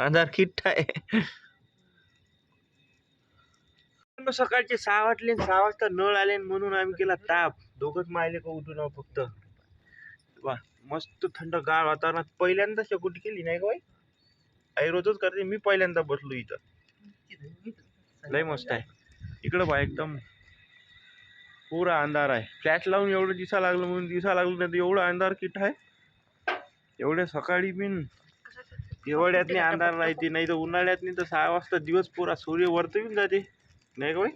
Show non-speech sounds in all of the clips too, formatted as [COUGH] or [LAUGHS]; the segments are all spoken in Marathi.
आधार किट्ट आहे. सकाळचे सहा वाटले सहा वाजता नळ आले म्हणून आम्ही केला ताप. दोघच मायले का उठून फक्त. वा मस्त थंड गार वातावरणात पहिल्यांदा शेकोटी केली नाही का बाई? आई रोजच करते मी पहिल्यांदा बसलो इथं. लय मस्त आहे. इकडं बा एकदम पुरा अंधार आहे. फ्लॅश लावून एवढं दिसा लागलं म्हणून दिसा लागलं नाही तर एवढं अंधार किट आहे. एवढ्या सकाळी बिन हिवाळ्यातनी अंधार राहते नाही तर उन्हाळ्यातनी तर सहा वाजता दिवस पुरा सूर्य वरती येऊन जाते. नाही का बाई?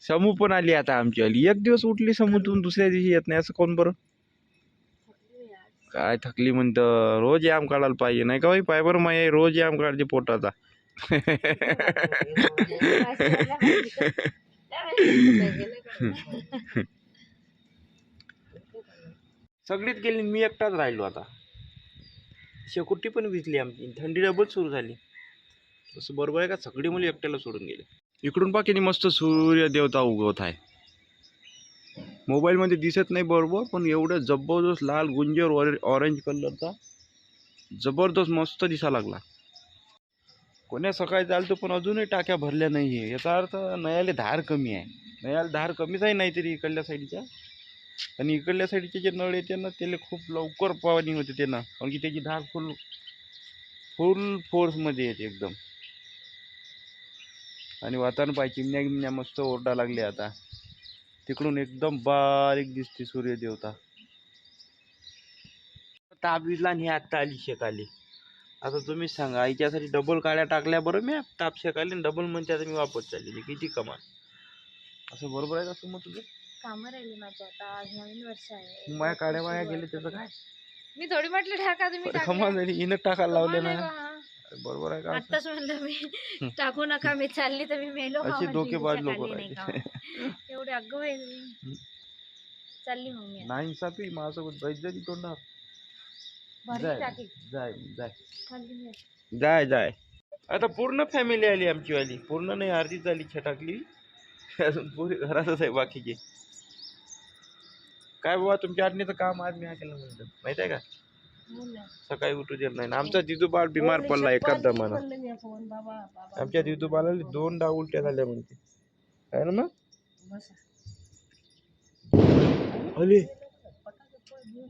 समू पण आली आता आमची आली एक दिवस उठली समूतून दुसऱ्या दिवशी येत नाही. असं कोण बरं? काय थकली म्हणतं? रोज याम काढायला पाहिजे. नाही का बाई? पाय बरं माय रोज याम काढते पोटाचा. [LAUGHS] सगळीच गेली मी एकटाच राहिलो आता. शेकोटी पण विजली आमची. थंडी डबल सुरू झाली. तसं बरोबर आहे का? सगळी मुली एकट्याला सोडून गेले. इकडून पहा किती मस्त सूर्य देवता उगवत आहे. मोबाईलमध्ये दिसत नाही बरोबर पण एवढं जबरदस्त लाल गुंजर ऑरे ऑरेंज कलरचा जबरदस्त मस्त दिसा लागला. कोण्या सकाळी चालतो पण अजूनही टाक्या भरल्या नाही आहे याचा अर्थ नयाले धार कमी आहे. नयाला धार कमीच आहे नाहीतरी इकडल्या साईडच्या आणि इकडल्या साईडचे जे नळ येते ना त्याला खूप लवकर पाणी होते त्यांना. कारण की त्याची धार फुल फुल फोर्समध्ये येते एकदम. आणि वातावरण पाय चिमण्या गिमण्या मस्त ओरडा लागले आता. तिकडून एकदम बारीक दिसते सूर्यदेवता. ताप विजला आणि आत्ता आली शेकाली. आता तुम्हीच सांगा आईच्यासाठी डबल काड्या टाकल्या बरं मी ताप शेकाली आणि डबल म्हणते आता मी वापस चालली किती कमाल. असं बरोबर आहे असं मग तुझं? कामं राहिली माझी आता. आज नवीन वर्ष आहे. मग माझ्या काड्या वाया गेले त्याचं काय? मी थोडी म्हटलं टाका तुम्ही अरे टाकल्या. कमाल हिनं टाकायला लावले ना. अरे बरोबर आहे का? असं? आत्ताच म्हणलं मी टाकू नका मी चालली तर मी मेलो का अशी म्हणली डोकेबाज तिच्या लोकं खाली नाही का? एवढे अगं बाई तुम्ही. चालली मग मी आता. नाही सापी माझ्यासोबत जायचं जायची तोंडावर. भरली जाय. टाकी जाय जाय. खाल्ली मी आता. जाय जाय. आता पूर्ण फॅमिली आली आमची वाली पूर्ण नाही अर्धीच झाली छटाकली. अजून पुरी घरातच आहे बाकीचे. काय बाबा तुमच्या आडणीचं काम आज मी हा केलं म्हणलं. माहीत आहे का? हो. सकाळी उठू देत नाही. आमचा जिजू बाळ बिमार पडला एकाच दमानं. बोलले मी फोन बाबा बाबा. आमच्या जिजू बाळाला दोन डाव उलट्या झाल्या म्हणते. आहे ना मग? बसा. अले.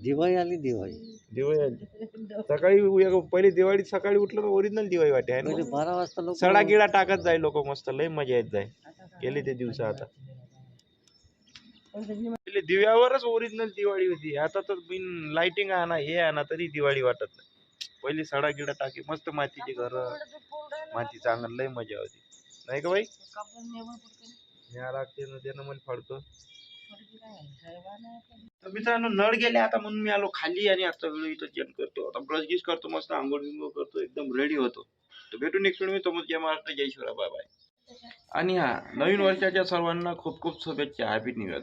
दिवाळी आली दिवाळी. दिवाळी आली. सकाळी उ- पहिले दिवाळी सकाळी उठलं तर ओरिजिनल दिवाळी वाटे आहे पहिले ना बारा वाजता लोक सडा गिडा टाकत जाय लोक मस्त लय मजा येत जाय. गेले ते दिवस आता. पहिले दिव्यावरच ओरिजिनल दिवाळी होती. आता तर बिन लाइटिंग आणा हे आणा तरी दिवाळी वाटत नाही. पहिले सडा गिडा टाकी मस्त मातीचे घर माती चांगलं लय मजा होती. नाही का बाई? न्या लागते ना त्यानं मला फाडतो. तर मित्रांनो नळ गेले आता म्हणून मी आलो खाली आणि आता व्हिडिओ इथं चेंज करतो. आता ब्रश गिश करतो मस्त आंघोळ बिंगोळ करतो एकदम रेडी होतो. तर भेटू नेक्स्ट मी तो जय महाराष्ट्र जय शिवरा बाय बाय आणि हा नवीन वर्षाच्या सर्वांना खूप खूप शुभेच्छा. Happy new year